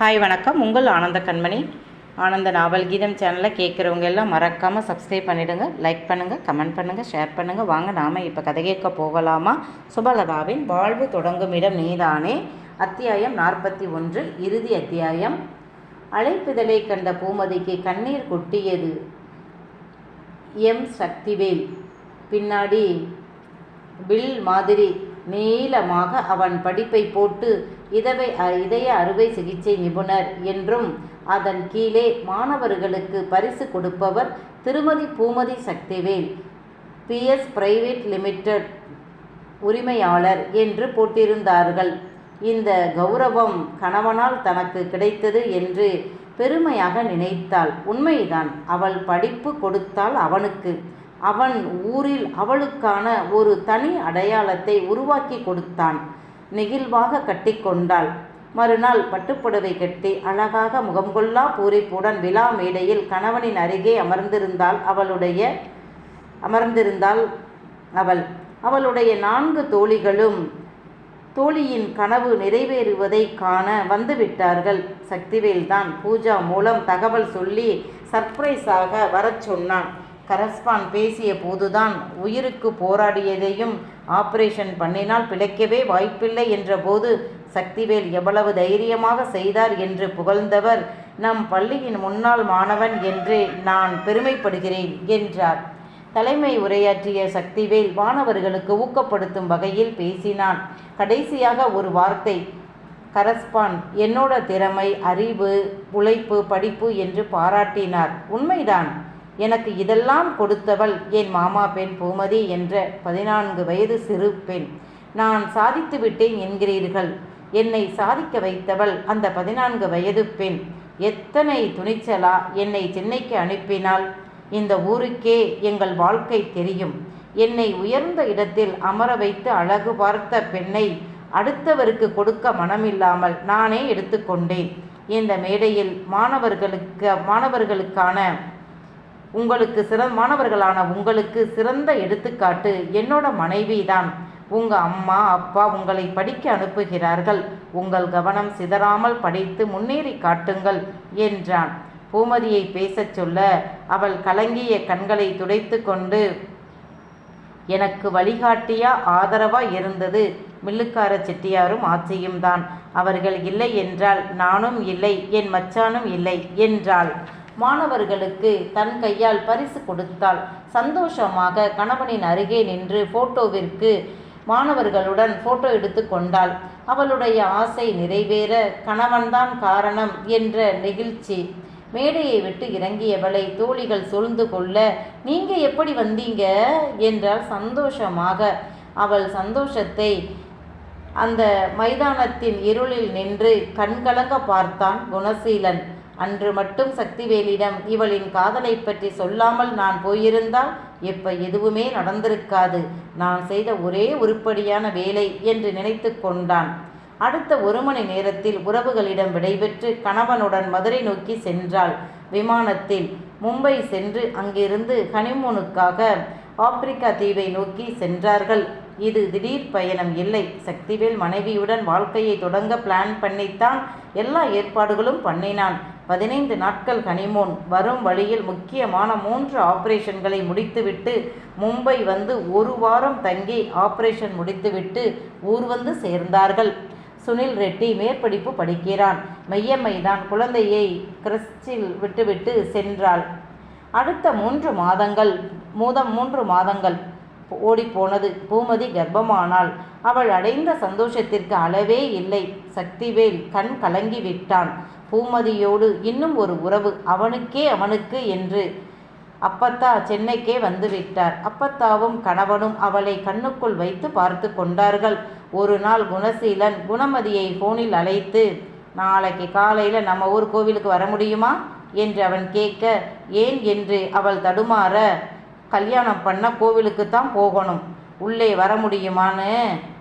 Hi வணக்கம். உங்கள் ஆனந்த கண்மணி. ஆனந்த நாவல் கீதம் சேனலை கேட்குறவங்க எல்லாம் மறக்காமல் சப்ஸ்கிரைப் பண்ணிவிடுங்க லைக் பண்ணுங்கள் கமெண்ட் பண்ணுங்கள் ஷேர் பண்ணுங்கள் வாங்க நாம் இப்போ கதை கேட்க போகலாமா? சுபலதாவின் வாழ்வு தொடங்கும் இடம் நீதானே? அத்தியாயம் நாற்பத்தி ஒன்று இறுதி அத்தியாயம். அழைப்பிதழை கண்ட பூமதிக்கு கண்ணீர் கொட்டியது எம் சக்திவேல். பின்னாடி பில் மாதிரி நீளமாக அவன் படிப்பை போட்டு இதவை இதய அறுவை சிகிச்சை நிபுணர் என்றும் அதன் கீழே மாணவர்களுக்கு பரிசு கொடுப்பவர் திருமதி Poomathi Sakthivel PS private limited உரிமையாளர் என்று போட்டிருந்தார்கள். இந்த கௌரவம் கணவனால் தனக்கு கிடைத்தது என்று பெருமையாக நினைத்தாள். உண்மைதான் அவள் படிப்பு கொடுத்தாள் அவனுக்கு. அவன் ஊரில் அவளுக்கான ஒரு தனி அடையாளத்தை உருவாக்கி கொடுத்தான். நெகிழ்வாக கட்டிக்கொண்டாள் மறுநாள் பட்டுப்புடவை கட்டி அழகாக முகம்கொள்ளா பூரிப்புடன் விழா மேடையில் கணவனின் அருகே அமர்ந்திருந்தாள் அவளுடைய அமர்ந்திருந்தாள் அவள். அவளுடைய நான்கு தோழிகளும் தோழியின் கனவு நிறைவேறுவதை காண வந்துவிட்டார்கள். சக்திவேல்தான் பூஜா மூலம் தகவல் சொல்லி சர்ப்ரைஸாக வரச் சொன்னான். கரஸ்பான் பேசிய போதுதான் உயிருக்கு போராடியதையும் ஆபரேஷன் பண்ணினால் பிழைக்கவே வாய்ப்பில்லை என்றபோது சக்திவேல் எவ்வளவு தைரியமாக செய்தார் என்று புகழ்ந்தவர் நம் பள்ளியின் முன்னாள் மாணவன் என்று நான் பெருமைப்படுகிறேன் என்றார். தலைமை உரையாற்றிய சக்திவேல் மாணவர்களுக்கு ஊக்கப்படுத்தும் வகையில் பேசினான். கடைசியாக ஒரு வார்த்தை கரஸ்பான் என்னோட திறமை அறிவு உழைப்பு படிப்பு என்று பாராட்டினார். உண்மைதான். எனக்கு இதெல்லாம் கொடுத்தவள் என் மாமா பெண் பூமதி என்ற பதினான்கு வயது சிறு பெண். நான் சாதித்து விட்டேன் என்கிறீர்கள். என்னை சாதிக்க வைத்தவள் அந்த பதினான்கு வயது பெண். எத்தனை துணிச்சலா என்னை சென்னைக்கு அனுப்பினால்? இந்த ஊருக்கே எங்கள் வாழ்க்கை தெரியும். என்னை உயர்ந்த இடத்தில் அமர வைத்து அழகு பார்த்த பெண்ணை அடுத்தவருக்கு கொடுக்க மனமில்லாமல் நானே எடுத்துக்கொண்டேன். இந்த மேடையில் மாணவர்களுக்கு மாணவர்களுக்கான உங்களுக்கு சிற மாணவர்களான உங்களுக்கு சிறந்த எடுத்துக்காட்டு என்னோட மனைவி தான் உங்கள் அம்மா அப்பா உங்களை படிக்க அனுப்புகிறார்கள். உங்கள் கவனம் சிதறாமல் படித்து முன்னேறி காட்டுங்கள் என்றான். பூமதியை பேசச் சொல்ல அவள் கலங்கிய கண்களை துடைத்து கொண்டு எனக்கு வழிகாட்டியா ஆதரவா இருந்தது மில்லுக்கார செட்டியாரும் ஆட்சியும் தான். அவர்கள் இல்லை என்றால் நானும் இல்லை என் மச்சானும் இல்லை என்றாள். மாணவர்களுக்கு தன் கையால் பரிசு கொடுத்தாள். சந்தோஷமாக கணவனின் அருகே நின்று போட்டோவிற்கு மாணவர்களுடன் போட்டோ எடுத்து கொண்டாள். அவளுடைய ஆசை நிறைவேற கணவன்தான் காரணம் என்ற நெகிழ்ச்சி. மேடையை விட்டு இறங்கியவளை தோழிகள் சூழ்ந்து கொள்ள நீங்க எப்படி வந்தீங்க? என்றால் சந்தோஷமாக. அவள் சந்தோஷத்தை அந்த மைதானத்தின் இருளில் நின்று கண்கலங்க பார்த்தான் குணசீலன். அன்று மட்டும் சக்திவேலிடம் இவளின் காதலை பற்றி சொல்லாமல் நான் போயிருந்தால் இப்ப எதுவுமே நடந்திருக்காது. நான் செய்த ஒரே உருப்படியான வேலை என்று நினைத்து கொண்டான். அடுத்த ஒரு மணி நேரத்தில் உறவுகளிடம் விடைபெற்று கணவனுடன் மதுரை நோக்கி சென்றாள். விமானத்தில் மும்பை சென்று அங்கிருந்து ஹனிமூனுக்காக ஆப்பிரிக்கா தீவை நோக்கி சென்றார்கள். இது திடீர் பயணம் இல்லை. சக்திவேல் மனைவியுடன் வாழ்க்கையை தொடங்க பிளான் பண்ணித்தான் எல்லா ஏற்பாடுகளும் பண்ணினான். பதினைந்து நாட்கள் ஹனிமூன் வரும் வழியில் முக்கியமான மூன்று ஆபரேஷன்களை முடித்துவிட்டு மும்பை வந்து ஒரு வாரம் தங்கி ஆபரேஷன் முடித்துவிட்டு ஊர் வந்து சேர்ந்தார்கள். சுனில் ரெட்டி மேற்படிப்பு படிக்கிறான். மையம்மைதான் குழந்தையை கிறிஸ்டில் விட்டுவிட்டு சென்றாள். அடுத்த மூன்று மாதங்கள் மூதம் மூன்று மாதங்கள். ஓடிப்போனது. பூமதி கர்ப்பமானாள். அவள் அடைந்த சந்தோஷத்திற்கு அளவே இல்லை. சக்திவேல் கண் கலங்கி விட்டான். பூமதியோடு இன்னும் ஒரு உறவு அவனுக்கே அவனுக்கு என்று அப்பத்தா சென்னைக்கே வந்துவிட்டார் அப்பத்தாவும் கணவனும் அவளை கண்ணுக்குள் வைத்து பார்த்து கொண்டார்கள். ஒரு நாள் குணசீலன் குணமதியை போனில் அழைத்து நாளைக்கு காலையில் நம்ம ஊர் கோவிலுக்கு வர முடியுமா? என்று அவன் கேட்க ஏன்? என்று அவள் தடுமாற கல்யாணம் பண்ண கோவிலுக்கு தான் போகணும். உள்ளே வர முடியுமான்னு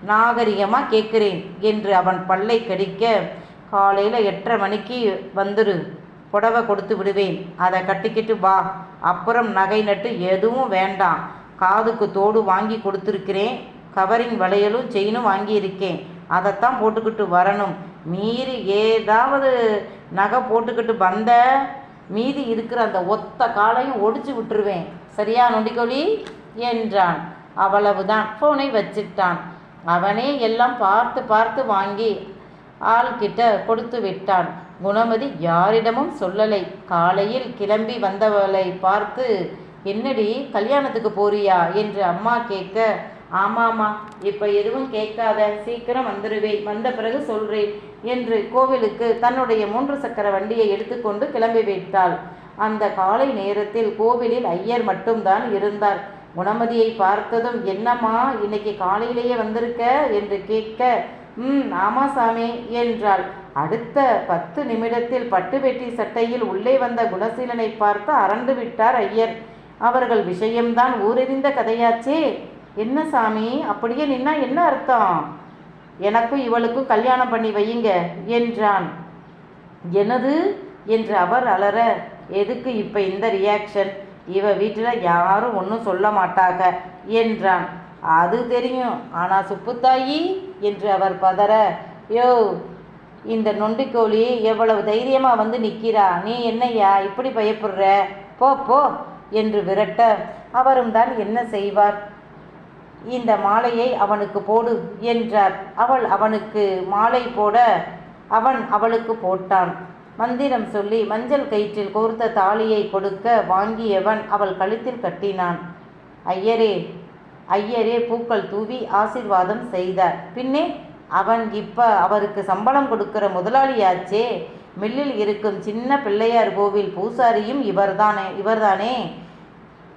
நாகரிகமாக கேட்குறேன் என்று அவன் பல்லை கடிக்க காலையில் எட்டரை மணிக்கு வந்துரு. புடவை கொடுத்து விடுவேன். அதை கட்டிக்கிட்டு வா. அப்புறம் நகை நட்டு எதுவும் வேண்டாம். காதுக்கு தோடு வாங்கி கொடுத்துருக்கிறேன். கவரிங் வளையலும் செயினும் வாங்கியிருக்கேன். அதைத்தான் போட்டுக்கிட்டு வரணும். மீறி ஏதாவது நகை போட்டுக்கிட்டு வந்த மீதி இருக்கிற அந்த ஒத்த காலையும் ஒடிச்சு விட்டுருவேன். சரியா நொண்டிக்கோழி என்றான். அவ்வளவுதான். ஃபோனை வச்சிட்டான். அவனே எல்லாம் பார்த்து பார்த்து வாங்கி ஆள்கிட்ட கொடுத்து விட்டான். குணமதி யாரிடமும் சொல்லலை. காலையில் கிளம்பி வந்தவளை பார்த்து என்னடி கல்யாணத்துக்கு போறியா? என்று அம்மா கேட்க ஆமாம்மா இப்போ எதுவும் கேட்காத. சீக்கிரம் வந்துடுவேன் வந்த பிறகு சொல்றேன் என்று கோவிலுக்கு தன்னுடைய மூன்று சக்கர வண்டியை எடுத்துக்கொண்டு கிளம்பி விட்டாள். அந்த காலை நேரத்தில் கோவிலில் ஐயர் மட்டும்தான் இருந்தார். குணமதியை பார்த்ததும் என்னம்மா இன்னைக்கு காலையிலேயே வந்திருக்க? என்று கேட்க ம் ஆமா சாமி என்றாள். அடுத்த பத்து நிமிடத்தில் பட்டு வெட்டி சட்டையில் உள்ளே வந்த குணசீலனை பார்த்து அரண்டு விட்டார் ஐயர். அவர்கள் விஷயம்தான் ஊரெறிந்த கதையாச்சே. என்ன சாமி அப்படியே நின்னா என்ன அர்த்தம்? எனக்கும் இவளுக்கும் கல்யாணம் பண்ணி வையுங்க என்றான். எனது என்று அவர் அலற. எதுக்கு இப்போ இந்த ரியாக்ஷன் இவ வீட்டில் யாரும் ஒன்றும் சொல்ல மாட்டாங்க என்றான். அது தெரியும். ஆனால் சுப்புத்தாயி என்று அவர் பதற. யோ இந்த நொண்டிக்கோழி எவ்வளவு தைரியமாக வந்து நிற்கிறா நீ என்னையா இப்படி பயப்படுற? போ போ என்று விரட்ட. அவரும் தான் என்ன செய்வார்? இந்த மாலையை அவனுக்கு போடு என்றார். அவள் அவனுக்கு மாலை போட அவன் அவளுக்கு போட்டான். மந்திரம் சொல்லி மஞ்சள் கயிற்றில் கோர்த்த தாலியை கொடுக்க வாங்கியவன் அவள் கழுத்தில் கட்டினான். ஐயரே ஐயரே பூக்கள் தூவி ஆசிர்வாதம் செய்தார் பின்னே அவன் இப்ப அவருக்கு சம்பளம் கொடுக்கிற முதலாளியாச்சே. மில்லில் இருக்கும் சின்ன பிள்ளையார் கோவில் பூசாரியும் இவர்தானே இவர்தானே.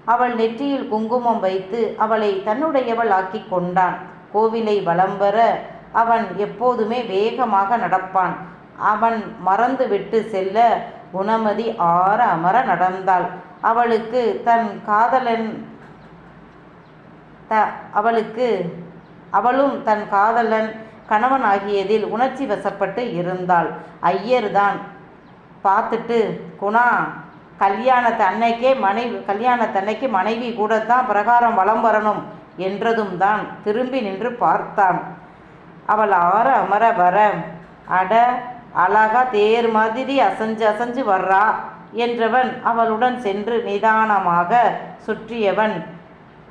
அவள் நெற்றியில் குங்குமம் வைத்து அவளை தன்னுடையவள் ஆக்கி கொண்டான். கோவிலை வலம் வர அவன் எப்போதுமே வேகமாக நடப்பான். அவன் மறந்துவிட்டு செல்ல குணமதி ஆற அமர நடந்தாள். அவளுக்கு தன் காதலன் த அவளுக்கு அவளும் தன் காதலன் கணவன் ஆகியதில் உணர்ச்சி வசப்பட்டு இருந்தாள். ஐயர்தான் பார்த்துட்டு குணா கல்யாணத்தை அன்னைக்கே மனைவி கல்யாணத்தன்னைக்கு மனைவி கூட தான் பிரகாரம் வலம் வரணும் என்றதும் தான் திரும்பி நின்று பார்த்தான். அவள் ஆற அமர வர அட அழகா தேர் மாதிரி அசைஞ்சு அசைஞ்சு வர்றா என்றவன் அவளுடன் சென்று நிதானமாக சுற்றியவன்.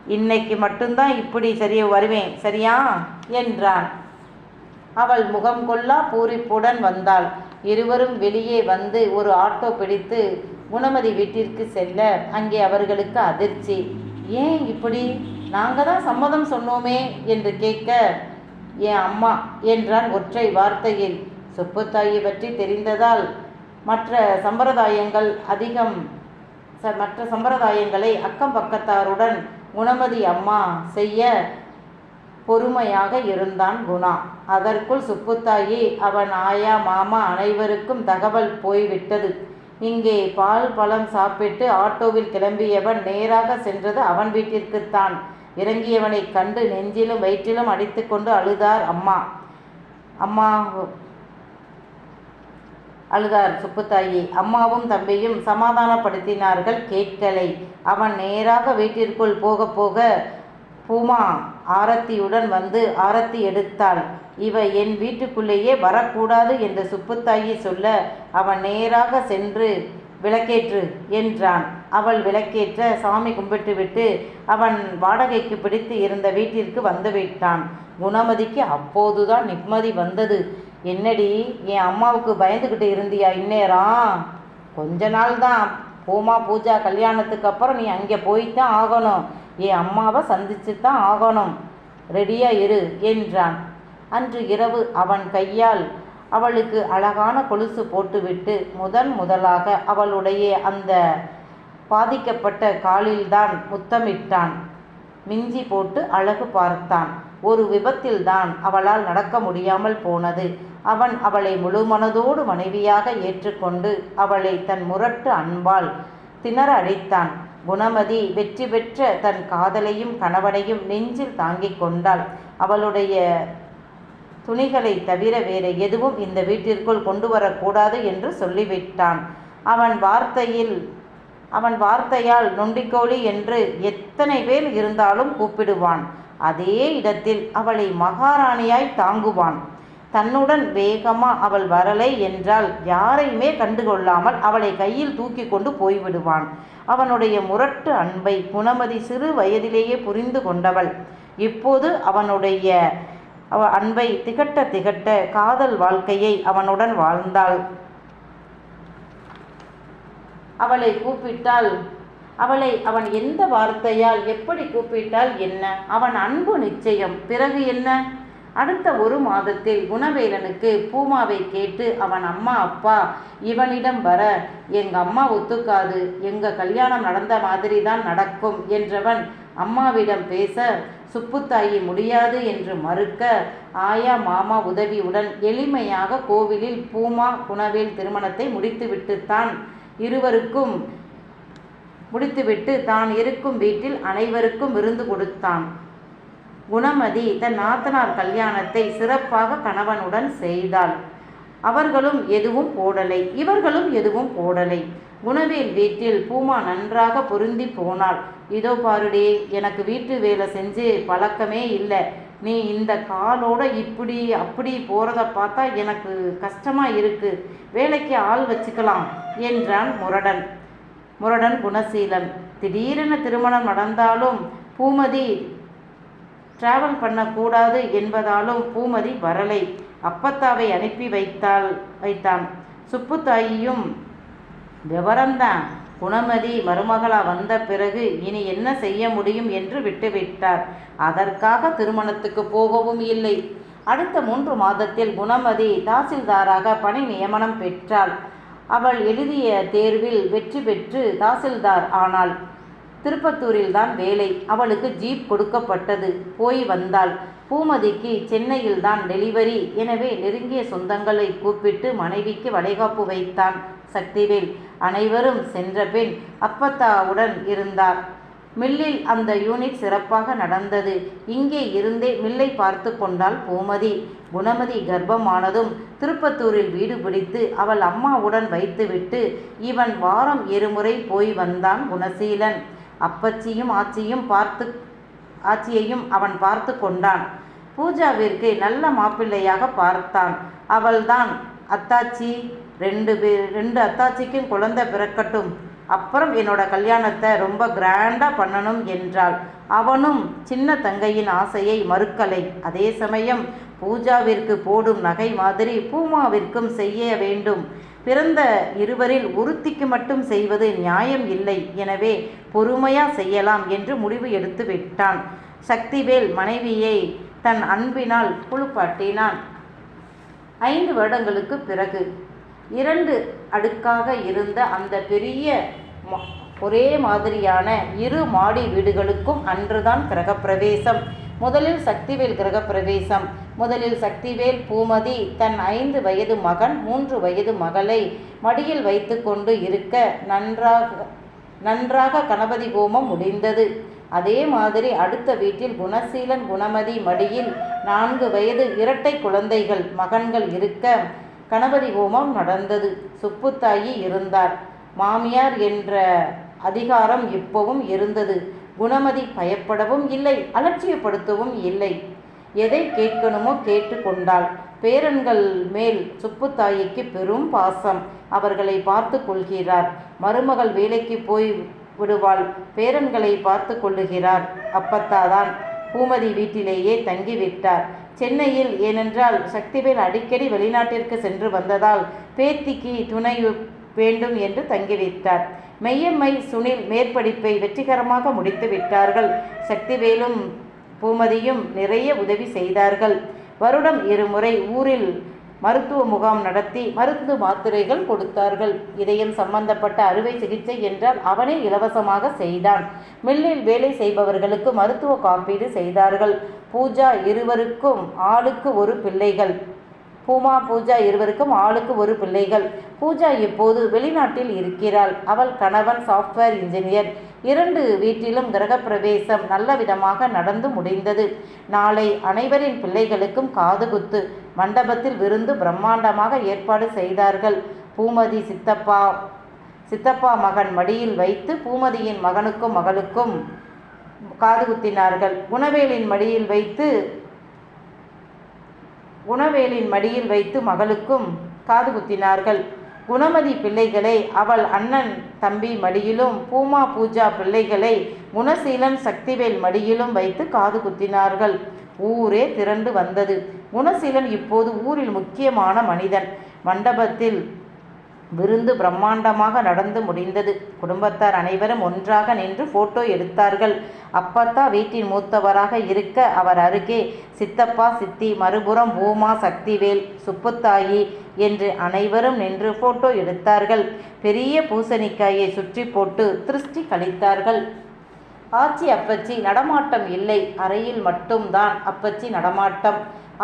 இன்னைக்கு மட்டும்தான் இப்படி சரிய வருவேன் சரியா? என்றான். அவள் முகம் கொள்ளா பூரிப்புடன் வந்தாள். இருவரும் வெளியே வந்து ஒரு ஆட்டோ பிடித்து குணமதி வீட்டிற்கு செல்ல அங்கே அவர்களுக்கு அதிர்ச்சி. ஏன் இப்படி? நாங்கள் தான் சம்மதம் சொன்னோமே என்று கேட்க என் அம்மா என்றான் ஒற்றை வார்த்தையில். சுப்புத்தாயை பற்றி தெரிந்ததால் மற்ற சம்பிரதாயங்கள் அதிகம். ச மற்ற சம்பிரதாயங்களை அக்கம் பக்கத்தாருடன் குணமதி அம்மா செய்ய பொறுமையாக இருந்தான் குணா. அதற்குள் சுப்புத்தாயி அவன் ஆயா மாமா அனைவருக்கும் தகவல் போய்விட்டது. இங்கே பால் பழம் சாப்பிட்டு ஆட்டோவில் கிளம்பியவன் நேராக சென்றது அவன் வீட்டிற்குத்தான். இறங்கியவனைக் கண்டு நெஞ்சிலும் வயிற்றிலும் அடித்துக்கொண்டு அழுதார் அம்மா. அம்மா அழுதார் சுப்புத்தாயி. அம்மாவும் தம்பியும் சமாதானப்படுத்தினார்கள். கேட்கலை. அவன் நேராக வீட்டிற்குள் போக போக பூமா ஆரத்தியுடன் வந்து ஆரத்தி எடுத்தாள். இவ என் வீட்டுக்குள்ளேயே வரக்கூடாது என்று சுப்புத்தாயி சொல்ல அவன் நேராக சென்று விளக்கேற்று என்றான். அவள் விளக்கேற்ற சாமி கும்பிட்டுவிட்டு அவன் வாடகைக்கு பிடித்து இருந்த வீட்டிற்கு வந்து விட்டான். குணமதிக்கு அப்போதுதான் நிம்மதி வந்தது. என்னடி என் அம்மாவுக்கு பயந்துக்கிட்டு இருந்தியா இந்நேரம்? கொஞ்ச நாள் தான் பூமா பூஜா கல்யாணத்துக்கு அப்புறம் நீ அங்கே போய்த்தான் ஆகணும். என் அம்மாவை சந்திச்சு தான் ஆகணும். ரெடியாக இரு என்றான். அன்று இரவு அவன் கையால் அவளுக்கு அழகான கொலுசு போட்டுவிட்டு முதன் முதலாக அவளுடைய அந்த பாதிக்கப்பட்ட காலில்தான் முத்தமிட்டான். மிஞ்சி போட்டு அழகு பார்த்தான். ஒரு விபத்தில்தான் அவளால் நடக்க முடியாமல் போனது. அவன் அவளை முழுமனதோடு மனைவியாக ஏற்றுக்கொண்டு அவளை தன் முரட்டு அன்பால் திணற அழைத்தான். குணமதி வெற்றி பெற்ற தன் காதலையும் கணவனையும் நெஞ்சில் தாங்கிக் கொண்டாள். அவளுடைய துணிகளை தவிர வேறு எதுவும் இந்த வீட்டிற்குள் கொண்டு வரக்கூடாது என்று சொல்லிவிட்டான். அவன் வார்த்தையில் அவன் வார்த்தையால் நொண்டிக்கோழி என்று எத்தனை பேர் இருந்தாலும் கூப்பிடுவான். அதே இடத்தில் அவளை மகாராணியாய் தாங்குவான். தன்னுடன் வேகமா அவள் வரலை என்றால் யாரையுமே கண்டுகொள்ளாமல் அவளை கையில் தூக்கி கொண்டு போய்விடுவான். அவனுடைய முரட்டு அன்பை குணமதி சிறு வயதிலேயே புரிந்து கொண்டவள். இப்போது அவனுடைய அவ அன்பை திகட்ட திகட்ட காதல் வாழ்க்கையை அவனுடன் வாழ்ந்தாள். அவளை கூப்பிட்டால் அவளை அவன் எந்த வார்த்தையால் எப்படி கூப்பிட்டால் என்ன? அவன் அன்பு நிச்சயம். பிறகு என்ன? அடுத்த ஒரு மாதத்தில் குணவேலனுக்கு பூமாவை கேட்டு அவன் அம்மா அப்பா இவனிடம் வர எங்க அம்மா ஒத்துக்காது. எங்க கல்யாணம் நடந்த மாதிரி தான் நடக்கும் என்றவன் அம்மாவிடம் பேச சுப்புத்தாயி முடியாது என்று மறுக்க ஆயா மாமா உதவியுடன் எளிமையாக கோவிலில் பூமா குணவேல் திருமணத்தை முடித்துவிட்டுத்தான் இருவருக்கும் முடித்துவிட்டு தான் இருக்கும் வீட்டில் அனைவருக்கும் விருந்து கொடுத்தான். குணமதி தன் நாத்தனார் கல்யாணத்தை சிறப்பாக கணவனுடன் செய்தாள். அவர்களும் எதுவும் போடலை. இவர்களும் எதுவும் போடலை. குணவேல் வீட்டில் பூமா நன்றாக பொருந்தி போனாள். இதோ பாருடி எனக்கு வீட்டு வேலை செஞ்சு பழக்கமே இல்லை. நீ இந்த காலோட இப்படி அப்படி போகிறத பார்த்தா எனக்கு கஷ்டமாக இருக்கு. வேலைக்கு ஆள் வச்சுக்கலாம் என்றான் முரடன். முரடன் குணசீலன் திடீரென திருமணம் நடந்தாலும் பூமதி டிராவல் பண்ணக்கூடாது என்பதாலும் பூமதி வரலை. அப்பத்தாவை அனுப்பி வைத்தாள் வைத்தான். சுப்புத்தாயியும் விவரம்தான். குணமதி மருமகளா வந்த பிறகு இனி என்ன செய்ய முடியும் என்று விட்டுவிட்டார். அதற்காக திருமணத்துக்கு போகவும் இல்லை. அடுத்த மூன்று மாதத்தில் குணமதி தாசில்தாராக பணி நியமனம் பெற்றாள். அவள் எழுதிய தேர்வில் வெற்றி பெற்று தாசில்தார் ஆனாள். திருப்பத்தூரில் தான் வேலை. அவளுக்கு ஜீப் கொடுக்கப்பட்டது. போய் வந்தாள். பூமதிக்கு சென்னையில் தான் டெலிவரி. எனவே நெருங்கிய சொந்தங்களை கூப்பிட்டு மனைவிக்கு வளைகாப்பு வைத்தான் சக்திவேல். அனைவரும் சென்ற பின் அப்பத்தாவுடன் இருந்தார். மில்லில் அந்த யூனிட் சிறப்பாக நடந்தது. இங்கே இருந்தே மில்லை பார்த்து கொண்டாள் பூமதி. குணமதி கர்ப்பமானதும் திருப்பத்தூரில் வீடு பிடித்து அவள் அம்மாவுடன் வைத்துவிட்டு இவன் வாரம் இருமுறை போய் வந்தான் குணசீலன். அப்பச்சியும் ஆச்சியும் பார்த்து ஆச்சியையும் அவன் பார்த்து கொண்டான். பூஜாவிற்கு நல்ல மாப்பிள்ளையாக பார்த்தான். அவள்தான் அத்தாச்சி. ரெண்டு பேர் ரெண்டு அத்தாச்சிக்கும் குழந்தை பிறக்கட்டும். அப்புறம் என்னோட கல்யாணத்தை ரொம்ப கிராண்டாக பண்ணணும் என்றாள். அவனும் சின்ன தங்கையின் ஆசையை மறுக்கலை. அதே சமயம் பூஜாவிற்கு போடும் நகை மாதிரி பூமாவிற்கும் செய்ய வேண்டும். பிறந்த இருவரில் ஒருத்திக்கு மட்டும் செய்வது நியாயம் இல்லை. எனவே பொறுமையா செய்யலாம் என்று முடிவு எடுத்து விட்டான். சக்திவேல் மனைவியை தன் அன்பினால் குளிப்பாட்டினான். ஐந்து வருடங்களுக்கு பிறகு இரண்டு அடுக்காக இருந்த அந்த பெரிய ம- ஒரே மாதிரியான இரு மாடி வீடுகளுக்கும் அன்றுதான் கிரகப்பிரவேசம். முதலில் சக்திவேல் கிரகப்பிரவேசம். முதலில் சக்திவேல் பூமதி தன் ஐந்து வயது மகன் மூன்று வயது மகளை மடியில் வைத்துக்கொண்டு இருக்க நன்றாக நன்றாக கணபதி ஹோமம் முடிந்தது. அதே மாதிரி அடுத்த வீட்டில் குணசீலன் குணமதி மடியில் நான்கு வயது இரட்டை குழந்தைகள் மகன்கள் இருக்க கணபதி ஹோமம் நடந்தது. சுப்புத்தாயி இருந்தார். மாமியார் என்ற அதிகாரம் இப்பவும் இருந்தது. குணமதி பயப்படவும் இல்லை அலட்சியப்படுத்தவும் இல்லை. எதை கேட்கணுமோ கேட்டு கொண்டாள் பேரன்கள் மேல் சுப்புத்தாயிக்கு பெரும் பாசம். அவர்களை பார்த்து கொள்கிறார். மருமகள் வேலைக்கு போய் விடுவாள். பேரன்களை பார்த்து கொள்ளுகிறார். அப்பத்தாதான் பூமதி வீட்டிலேயே தங்கிவிட்டார். சென்னையில் ஏனென்றால் சக்திவேல் அடிக்கடி வெளிநாட்டிற்கு சென்று வந்ததால் பேத்திக்கு துணை வேண்டும் என்று தங்கிவிட்டார். மெய்யம்மை சுனில் மேற்படிப்பை வெற்றிகரமாக முடித்து விட்டார்கள் சக்திவேலும் பூமதியும் நிறைய உதவி செய்தார்கள். வருடம் இருமுறை ஊரில் மருத்துவ முகாம் நடத்தி மருந்து மாத்திரைகள் கொடுத்தார்கள். இதயம் சம்பந்தப்பட்ட அறுவை சிகிச்சை என்றால் அவனே இலவசமாக செய்தான். மில்லில் வேலை செய்பவர்களுக்கு மருத்துவ காப்பீடு செய்தார்கள். பூஜா இருவருக்கும் ஆளுக்கு ஒரு பிள்ளைகள். பூமா பூஜா இருவருக்கும் ஆளுக்கு ஒரு பிள்ளைகள். பூஜா இப்போது வெளிநாட்டில் இருக்கிறாள். அவள் கணவன் சாஃப்ட்வேர் இன்ஜினியர் இரண்டு வீட்டிலும் கிரகப்பிரவேசம் நல்ல விதமாக நடந்து முடிந்தது. நாளை அனைவரின் பிள்ளைகளுக்கும் காதுகுத்து மண்டபத்தில் விருந்து பிரம்மாண்டமாக ஏற்பாடு செய்தார்கள். பூமதி சித்தப்பா சித்தப்பா மகன் மடியில் வைத்து பூமதியின் மகனுக்கும் மகளுக்கும் காதுகுத்தினார்கள் குணவேலின் மடியில் வைத்து குணவேலின் மடியில் வைத்து மகளுக்கும் காது குத்தினார்கள். குணமதி பிள்ளைகளை அவள் அண்ணன் தம்பி மடியிலும் பூமா பூஜா பிள்ளைகளை குணசீலன் சக்திவேல் மடியிலும் வைத்து காது குத்தினார்கள். ஊரே திரண்டு வந்தது. குணசீலன் இப்போது ஊரில் முக்கியமான மனிதன். மண்டபத்தில் விருந்து பிரம்மாண்டமாக நடந்து முடிந்தது. குடும்பத்தார் அனைவரும் ஒன்றாக நின்று போட்டோ எடுத்தார்கள். அப்பத்தா வீட்டின் மூத்தவராக இருக்க அவர் அருகே சித்தப்பா சித்தி மறுபுறம் பூமா சக்திவேல் சுப்புத்தாயி என்று அனைவரும் நின்று போட்டோ எடுத்தார்கள். பெரிய பூசணிக்காயை சுற்றி போட்டு திருஷ்டி கழித்தார்கள். ஆச்சி அப்பச்சி நடமாட்டம் இல்லை. அறையில் மட்டும்தான் அப்பச்சி நடமாட்டம்.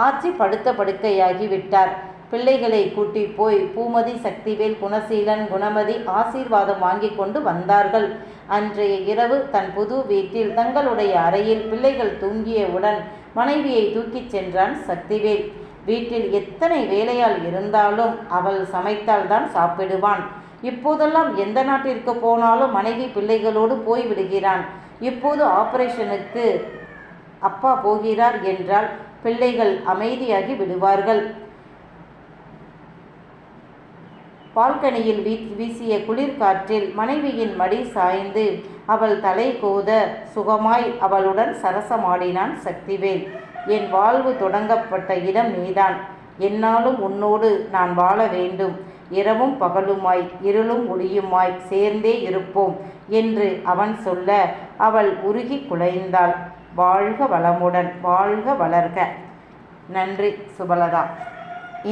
ஆச்சி படுத்த படுக்கையாகி விட்டார். பிள்ளைகளை கூட்டி போய் பூமதி சக்திவேல் குணசீலன் குணமதி ஆசீர்வாதம் வாங்கி கொண்டு வந்தார்கள். அன்றைய இரவு தன் புது வீட்டில் தங்களுடைய அறையில் பிள்ளைகள் தூங்கியவுடன் மனைவியை தூக்கிச் சென்றான் சக்திவேல். வீட்டில் எத்தனை வேலையால் இருந்தாலும் அவள் சமைத்தால்தான் சாப்பிடுவான். இப்போதெல்லாம் எந்த நாட்டிற்கு போனாலும் மனைவி பிள்ளைகளோடு போய் விடுகிறான் இப்போது ஆபரேஷனுக்கு அப்பா போகிறார் என்றால் பிள்ளைகள் அமைதியாகி விடுவார்கள். பால்கனியில் வீ வீசிய குளிர்காற்றில் மனைவியின் மடி சாய்ந்து அவள் தலை கோத சுகமாய் அவளுடன் சரசமாடினான் சக்திவேல். என் வாழ்வு தொடங்கப்பட்ட இடம் நீதான். என்னாலும் உன்னோடு நான் வாழ வேண்டும். இரவும் பகலுமாய் இருளும் ஒளியுமாய் சேர்ந்தே இருப்போம் என்று அவன் சொல்ல அவள் உருகி குலைந்தாள் வாழ்க வளமுடன் வாழ்க வளர்க. நன்றி சுபலதா.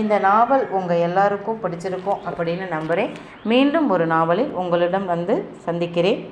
இந்த நாவல் உங்கள் எல்லாருக்கும் பிடிச்சிருக்கும் அப்படின்னு நம்புகிறேன் மீண்டும் ஒரு நாவலில் உங்களிடம் வந்து சந்திக்கிறேன்.